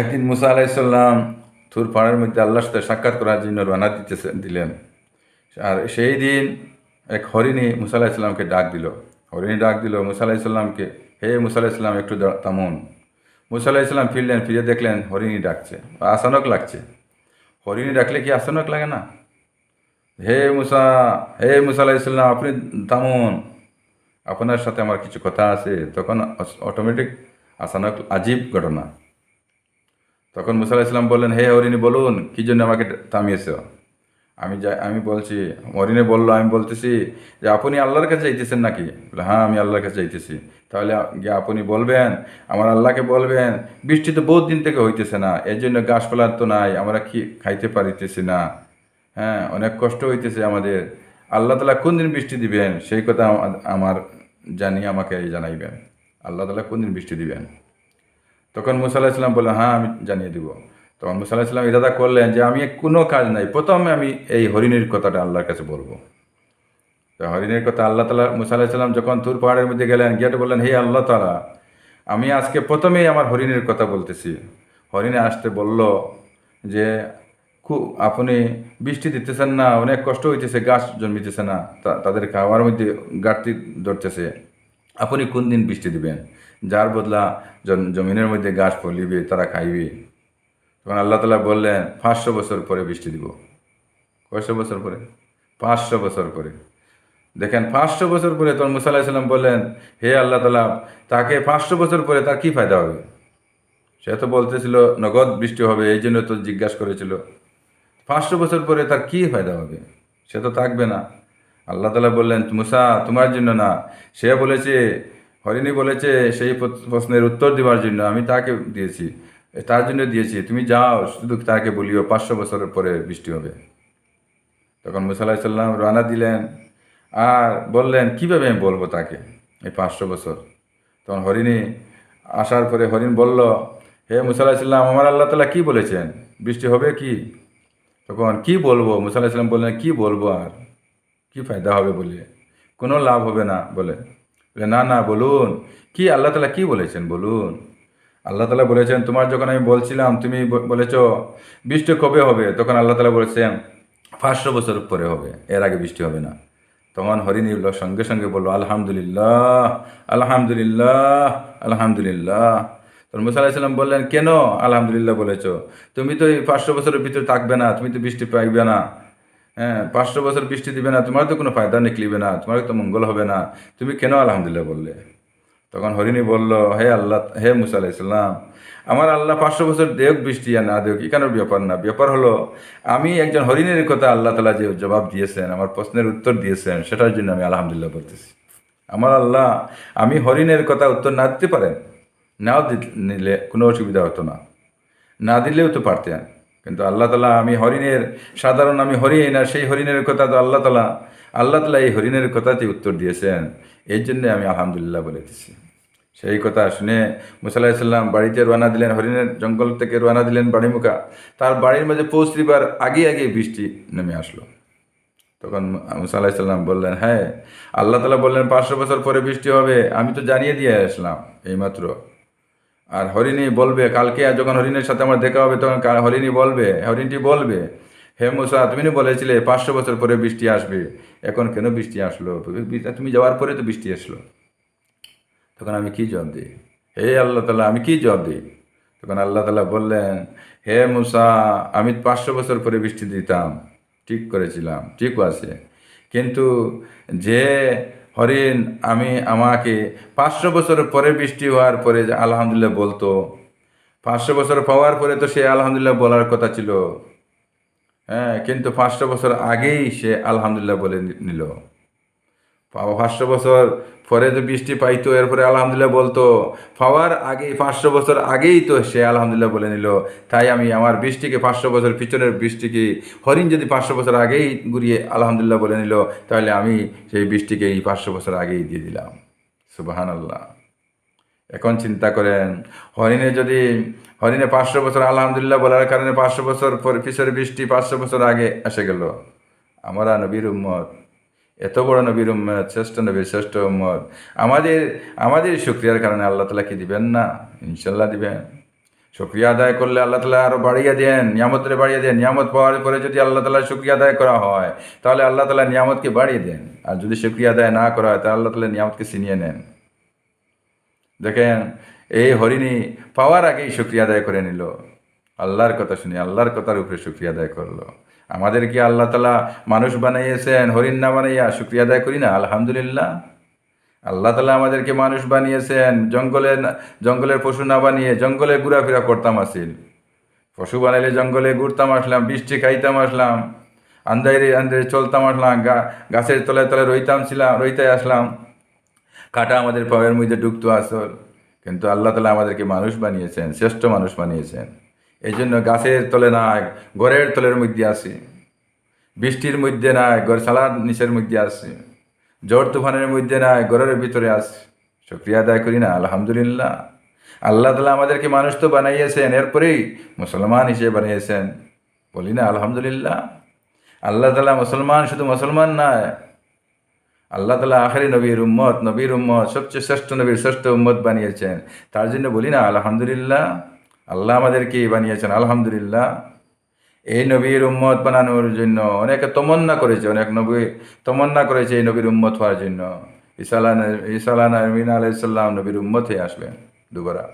একদিন মুসা আলাইসাল্লাম থুর পাহাড়ের মধ্যে আল্লাহর সাথে সাক্ষাৎ করার জন্য রানা দিতেছে দিলেন। আর সেই দিন এক হরিণী মুসা আলাইসাল্লামকে ডাক দিল। হরিণী ডাক দিল, মুসা আলাইসাল্লামকে হে মুসা আলাইসাল্লাম একটু থামুন। মুসা আলাইসাল্লাম ফিরলেন, ফিরে দেখলেন হরিণী ডাকছে। আসানক লাগছে। হরিণী ডাকলে কি আসানক লাগে না? হে মুসা হে মুসা আলাইসাল্লাম আপনি থামুন। আপনার সাথে আমার কিছু কথা আছে। তখন অটোমেটিক আসানক আজীব ঘটনা। তখন মুসা আলাইসাল্লাম বললেন, হে হরিণী বলুন, কি জন্য আমাকে থামিয়েছ? আমি যাই আমি বলছি হরিণী বলল, আমি বলতেছি যে, আপনি আল্লাহর কাছে যাইতেছেন নাকি? হ্যাঁ আমি আল্লাহর কাছে যাইতেছি। তাহলে গিয়ে আপনি বলবেন, আমার আল্লাহকে বলবেন, বৃষ্টি তো বহুত দিন থেকে হইতেছে না, এর জন্য গাছপালার তো নাই, আমরা কি খাইতে পারিতেছি না। হ্যাঁ অনেক কষ্ট হইতেছে আমাদের। আল্লাহ তালা কোন দিন বৃষ্টি দিবেন? সেই কথা আমার জানি, আমাকে জানাইবেন। আল্লাহ তালা কোন দিন বৃষ্টি দিবেন? তখন মুসা আলাহিসাল্লাম বললেন হ্যাঁ আমি জানিয়ে দিব। তখন মুসা আলাহিসাল্লাম ইরাদা করলেন যে, আমি কোনো কাজ নাই। প্রথমে আমি এই হরিণের কথাটা আল্লাহর কাছে বলব। তো হরিণের কথা আল্লাহ তালা মুসা আলাহিসাল্লাম যখন তুর পাহাড়ের মধ্যে গেলেন, গিয়ে বললেন, হে আল্লাহ তালা আমি আজকে প্রথমেই আমার হরিণের কথা বলতেছি। হরিণে আসতে বলল যে, খুব, আপনি বৃষ্টি দিতেছেন না, অনেক কষ্ট হইতেছে, গাছ জন্মিতেছে না তাদের খাওয়ার মধ্যে ঘাটতি ধরতেছে। আপনি কোন দিন বৃষ্টি দিবেন? যার বদলা জমিনের মধ্যে গাছ ফলিবে, তারা খাইবে। তখন আল্লাহ তালা বললেন, পাঁচশো বছর পরে বৃষ্টি দিব। কয়শো বছর পরে? পাঁচশো বছর পরে। দেখেন, পাঁচশো বছর পরে তখন মুসা আলাহিসাল্লাম বললেন, হে আল্লাহ তালা তাকে পাঁচশো বছর পরে তার কি ফায়দা হবে? সে তো বলতেছিল, নগদ বৃষ্টি হবে, এই জন্য তো জিজ্ঞাসা করেছিল। পাঁচশো বছর পরে তার কি ফায়দা হবে? সে তো থাকবে না। আল্লাহ তালা বললেন, মুসা, তোমার জন্য না। সে বলেছে হরিণী বলেছে, সেই প্রশ্নের উত্তর দেওয়ার জন্য আমি তাকে দিয়েছি। তার জন্য দিয়েছি। তুমি যাও, শুধু তাকে বলিও, পাঁচশো বছরের পরে বৃষ্টি হবে। তখন মুসা আলাহিসাল্লাম রানা দিলেন আর বললেন, কীভাবে আমি বলব তাকে এই পাঁচশো বছর? তখন হরিণী আসার পরে হরিণ বলল, হে মুসা আলাহিসাল্লাম আমার আল্লাহ তালা কী বলেছেন? বৃষ্টি হবে কি? তখন, কি বলব? মুসা সাল্লাম বললেন, কি বলব আর? কি ফায়দা হবে বলে? কোনো লাভ হবে না বলে। না না, বলুন। কি, আল্লাহ তালা কি বলেছেন, বলুন? আল্লাহ তালা বলেছেন, তোমার যখন আমি বলছিলাম, তুমি বলেছ, বৃষ্টি কবে হবে? তখন আল্লাহ তালা বলেছেন, পাঁচশো বছর পরে হবে, এর আগে বৃষ্টি হবে না। তখন হরিণী বলল সঙ্গে সঙ্গে বলল, আলহামদুলিল্লাহ আলহামদুলিল্লাহ আলহামদুলিল্লাহ। তখন মুসা আলাহিসাল্লাম বললেন, কেন আলহামদুলিল্লাহ বলেছ? তুমি তো এই পাঁচশো বছরের ভিতরে থাকবে না, তুমি তো বৃষ্টি পাইবে না। হ্যাঁ পাঁচশো বছর বৃষ্টি দিবে না, তোমার তো কোনো ফায়দা নিকলিবে না, তোমার তো মঙ্গল হবে না। তুমি কেন আলহামদুলিল্লাহ বললে? তখন হরিণী বলল, হে আল্লাহ, হে মুসা আলাইসাল্লাম আমার আল্লাহ পাঁচশো বছর দেওক বৃষ্টি আর না দেওক এখানে ব্যাপার না। ব্যাপার হলো, আমি একজন হরিণের কথা আল্লাহ তালা যে জবাব দিয়েছেন, আমার প্রশ্নের উত্তর দিয়েছেন, সেটার জন্য আমি আলহামদুলিল্লাহ বলতেছি। আমার আল্লাহ, আমি হরিণের কথা উত্তর না দিতে পারেন, নাও দি- নিলে কোনো অসুবিধা হতো না। না দিলেও তো পারতেন। কিন্তু আল্লাহ তালা আমি হরিণের, সাধারণ আমি হরিণ আর সেই হরিণের কথা তো আল্লাহ তালা আল্লাহ তালা এই হরিণের কথাতে উত্তর দিয়েছেন। এই জন্যে আমি আলহামদুলিল্লাহ বলে দিছি সেই কথা শুনে মুসাল্লাহিসাল্লাম বাড়িতে রওনা দিলেন, হরিণের জঙ্গল থেকে রওনা দিলেন বাড়িমুখা। তার বাড়ির মধ্যে পৌঁছবার আগে আগে বৃষ্টি নেমে আসলো। তখন মুসা আলাহিসাল্লাম বললেন হ্যাঁ। আল্লাহ তালা বললেন, পাঁচশো বছর পরে বৃষ্টি হবে, আমি তো জানিয়ে দিয়ে আসলাম, এইমাত্র। আর হরিণী বলবে, কালকে আর যখন হরিণের সাথে আমার দেখা হবে, তখন হরিণী বলবে, হরিণটি বলবে, হে মুসা তুমি বলেছিলে, পাঁচশো বছর পরে বৃষ্টি আসবে। এখন কেন বৃষ্টি আসলো? তুমি যাওয়ার পরে তো বৃষ্টি আসলো। তখন আমি কি জবাব দিই? হে আল্লাহ তালা আমি কি জবাব দিই? তখন আল্লাহ তালা বললেন, হে মুসা, আমি পাঁচশো বছর পরে বৃষ্টি দিতাম। ঠিক করেছিলাম, ঠিক আছে। কিন্তু যে হরিণ, আমি আমাকে পাঁচশো বছর পরে বৃষ্টি হওয়ার পরে যে আলহামদুলিল্লাহ বলতো, পাঁচশো বছর পাওয়ার পরে তো সে আলহামদুলিল্লাহ বলার কথা ছিল। হ্যাঁ কিন্তু পাঁচশো বছর আগেই সে আলহামদুলিল্লাহ বলে নিল। পাঁচশো বছর পরে যে বৃষ্টি পাইতো, এরপরে আলহামদুলিল্লাহ বলতো, পাওয়ার আগেই পাঁচশো বছর আগেই তো সে আলহামদুলিল্লাহ বলে নিল। তাই আমি আমার বৃষ্টিকে, পাঁচশো বছর পিছনের বৃষ্টিকে, হরিণ যদি পাঁচশো বছর আগেই ঘুরিয়ে আলহামদুলিল্লাহ বলে নিল, তাহলে আমি সেই বৃষ্টিকে এই পাঁচশো বছর আগেই দিয়ে দিলাম। সুবাহান আল্লাহ এখন চিন্তা করেন, হরিণে যদি, হরিণে পাঁচশো বছর আলহামদুলিল্লাহ বলার কারণে পাঁচশো বছর পর পিছনের বৃষ্টি পাঁচশো বছর আগে এসে গেল। আমরা নবীর উম্মত। এত বড় নবীর উম্মত, শ্রেষ্ঠ নবীর শ্রেষ্ঠ উম্মত। আমাদের আমাদের শুক্রিয়ার কারণে আল্লাহ তালা কি দিবেন না? ইনশাল্লাহ দিবেন। শুক্রিয়া আদায় করলে আল্লাহ তালা আরও বাড়িয়ে দেন, নিয়ামতরে বাড়িয়ে দেন। নিয়ামত পাওয়ার পরে যদি আল্লাহ তালা শুক্রিয়া আদায় করা হয়, তাহলে আল্লাহ তালা নিয়ামতকে বাড়িয়ে দেন। আর যদি শুক্রিয়া আদায় না করা হয়, তাহলে আল্লাহ তালা নিয়ামতকে ছিনিয়ে নেন। দেখেন, এই হরিণী পাওয়ার আগেই শুক্রিয়া আদায় করে নিল। আল্লাহর কথা শুনে, আল্লাহর কথার উপরে শুক্রিয়া আদায় করল। আমাদের কি আল্লাহ তালা মানুষ বানাইয়েছেন হরিণ না বানাইয়া শুক্রিয়া আদায় করি না, আলহামদুলিল্লাহ। আল্লাহ তালা আমাদেরকে মানুষ বানিয়েছেন, জঙ্গলে জঙ্গলের পশু না বানিয়ে জঙ্গলে ঘোরাফেরা করতাম আসিল পশু বানাইলে জঙ্গলে ঘুরতাম আসলাম, বৃষ্টি খাইতাম আসলাম আন্দাইরে আন্দাইরে চলতাম আসলাম গাছের তলায় তলায় রইতাম ছিলাম রইতে আসলাম। কাটা আমাদের পায়ের মধ্যে ডুবতো আসল, কিন্তু আল্লাহ তালা আমাদেরকে মানুষ বানিয়েছেন, শ্রেষ্ঠ মানুষ বানিয়েছেন। এই জন্য গাছের তলে নাই, ঘরের তলের মধ্যে আসি বৃষ্টির মধ্যে নাই, ঘর সালার নিচের মধ্যে আসি ঝড় তুফানের মধ্যে নাই, ঘরের ভিতরে আসি শুক্রিয়া আদায় করি না, আলহামদুলিল্লাহ। আল্লাহ তালা আমাদেরকে মানুষ তো বানাইয়েছেন, এরপরেই মুসলমান হিসেবে বানিয়েছেন। বলি না, আলহামদুলিল্লাহ। আল্লাহ তালা মুসলমান শুধু মুসলমান নয়, আল্লাহ তালা আখেরি নবীর উম্মত নবীর উম্মত, সবচেয়ে শ্রেষ্ঠ নবীর শ্রেষ্ঠ উম্মত বানিয়েছেন। তার জন্য বলি না, আলহামদুলিল্লাহ। আল্লাহ আমাদেরকে বানিয়েছেন, আলহামদুলিল্লাহ। এই নবীর উম্মত বানানোর জন্য অনেকে তমন্না করেছে, অনেক নবী তমন্না করেছে এই নবীর উম্মত হওয়ার জন্য। ইসালান ইসালান আলাইসাল্লাম নবীর উম্মত হয়ে আসবেন দুবারা।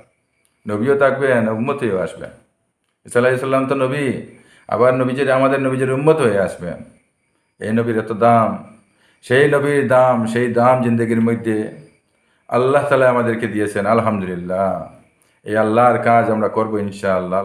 নবীও থাকবেন উম্মত হয়েও আসবেন ইসা আলাইসাল্লাম তো নবী, আবার নবীজির আমাদের নবীজির উম্মত হয়ে আসবেন, এই নবীর এত দাম, সেই নবীর দাম, সেই দাম জিন্দগির মধ্যে আল্লাহ তালা আমাদেরকে দিয়েছেন, আলহামদুলিল্লাহ। এই আল্লাহর কাজ আমরা করব ইনশাআল্লাহ।